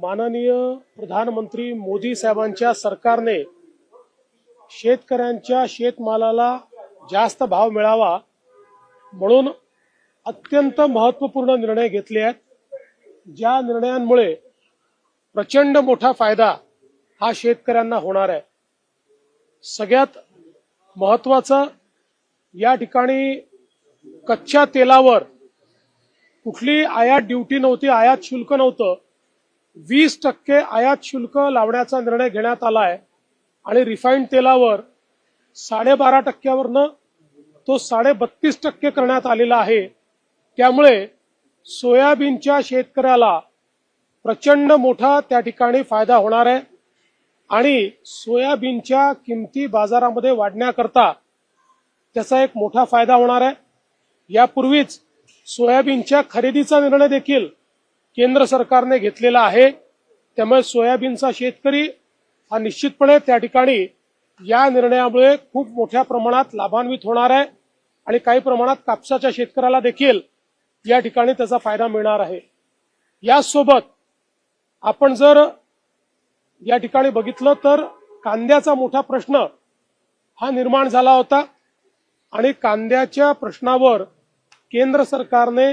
माननीय प्रधानमंत्री मोदी साहेबांच्या सरकारने शेतकऱ्यांच्या शेतमालाला जास्त भाव मिळावा म्हणून अत्यंत महत्त्वपूर्ण निर्णय घेतले आहेत. ज्या निर्णयांमुळे प्रचंड मोठा फायदा हा शेतकऱ्यांना होणार आहे. सगळ्यात महत्वाचं या ठिकाणी कच्च्या तेलावर कुठली आयात ड्युटी नव्हती आयात शुल्क नव्हतं. वीस टक्के आयात शुल्क लावण्याचा निर्णय घेण्यात आला आहे आणि रिफाईंड तेलावर साडेबारा टक्क्यावरनं तो साडे बत्तीस टक्के करण्यात आलेला आहे. त्यामुळे सोयाबीनच्या शेतकऱ्याला प्रचंड मोठा त्या ठिकाणी फायदा होणार आहे आणि सोयाबीनच्या किमती बाजारामध्ये वाढण्याकरता त्याचा एक मोठा फायदा होणार आहे. यापूर्वीच सोयाबीनच्या खरेदीचा निर्णय देखील केंद्र सरकारने घेतलेला आहे. त्यामुळे सोयाबीनचा शेतकरी हा निश्चितपणे त्या ठिकाणी या निर्णयामुळे खूप मोठ्या प्रमाणात लाभान्वित होणार आहे आणि काही प्रमाणात कापसाच्या शेतकऱ्याला देखील या ठिकाणी त्याचा फायदा मिळणार आहे. याचसोबत आपण जर या ठिकाणी बघितलं तर कांद्याचा मोठा प्रश्न हा निर्माण झाला होता आणि कांद्याच्या प्रश्नावर केंद्र सरकारने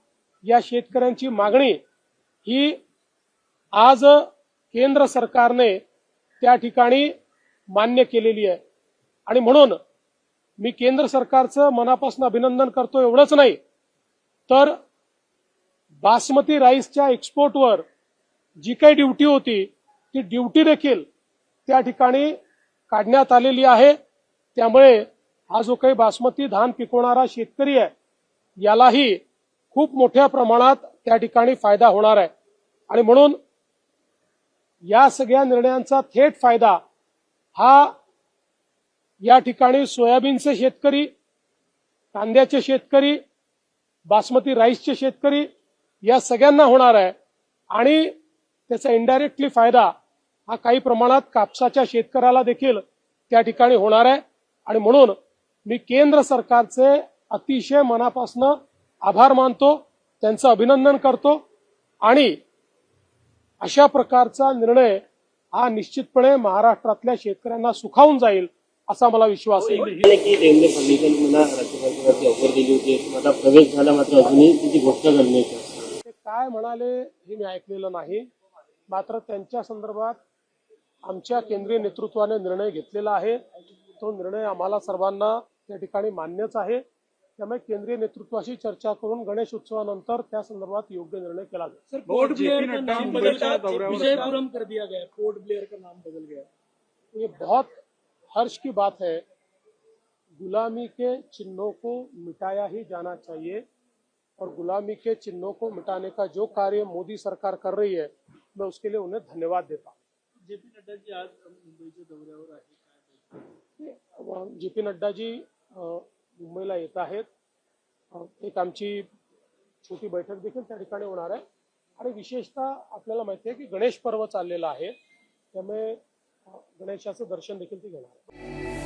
या शेतकऱ्यांची मागणी ही आज केंद्र सरकारने त्या ठिकाणी मान्य केलेली आहे. आणि म्हणून मी केंद्र सरकारचं मनापासून अभिनंदन करतो एवढंच नाही तर बासमती राईसच्या एक्सपोर्टवर जी काही ड्युटी होती ती ड्युटी देखील त्या ठिकाणी काढण्यात आलेली आहे. त्यामुळे हा जो काही बासमती धान पिकवणारा शेतकरी आहे यालाही खूप मोठ्या प्रमाणात त्या ठिकाणी फायदा होणार आहे. आणि म्हणून या सगळ्या निर्णयांचा थेट फायदा हा या ठिकाणी सोयाबीनचे शेतकरी कांद्याचे शेतकरी बासमती राईसचे शेतकरी या सगळ्यांना होणार आहे. आणि त्याचा इनडायरेक्टली फायदा हा काही प्रमाणात कापसाच्या शेतकऱ्याला देखील त्या ठिकाणी होणार आहे. आणि म्हणून मी केंद्र सरकारचे अतिशय मनापासनं आभार मानतो त्यांचं अभिनंदन करतो आणि अशा प्रकारचा निर्णय हा निश्चितपणे महाराष्ट्रातल्या शेतकऱ्यांना सुखावून जाईल असा मला विश्वास आहे. ऑफर दिली होती. प्रवेश झाला मात्र अजूनही तिची घोषणा. ते काय म्हणाले हे मी ऐकलेलं नाही. मात्र त्यांच्या संदर्भात आमच्या केंद्रीय नेतृत्वाने निर्णय घेतलेला आहे. तो निर्णय आम्हाला सर्वांना त्या ठिकाणी मान्यच आहे. त्यामुळे केंद्रीय नेतृत्वाशी चर्चा करून गणेश उत्सवानंतर त्या संदर्भात योग्य निर्णय केला जाईल. सर पोर्ट ब्लेयर का नाम बदल दौऱ्यावर विजयपुरम कर दिया गया पोर्ट ब्लेयर का नाम बदल गया। ये बहुत हर्ष की बात है। गुलामी के चिन्हों को मिटाया ही जाना चाहिए और गुलामी के चिन्हों को मिटाने का जो कार्य मोदी सरकार कर रही है मैं उसके लिए उन्हें धन्यवाद देता हूँ। जे पी नड्डाजी आज मुंबईच्या दौऱ्यावर आहे काय बोलतात? जे मुंबईला येत आहेत. एक आमची छोटी बैठक देखील त्या ठिकाणी होणार आहे. आणि विशेषतः आपल्याला माहिती आहे की गणेश पर्व चाललेलं आहे. त्यामुळे गणेशाचं दर्शन देखील ते घेणार आहे.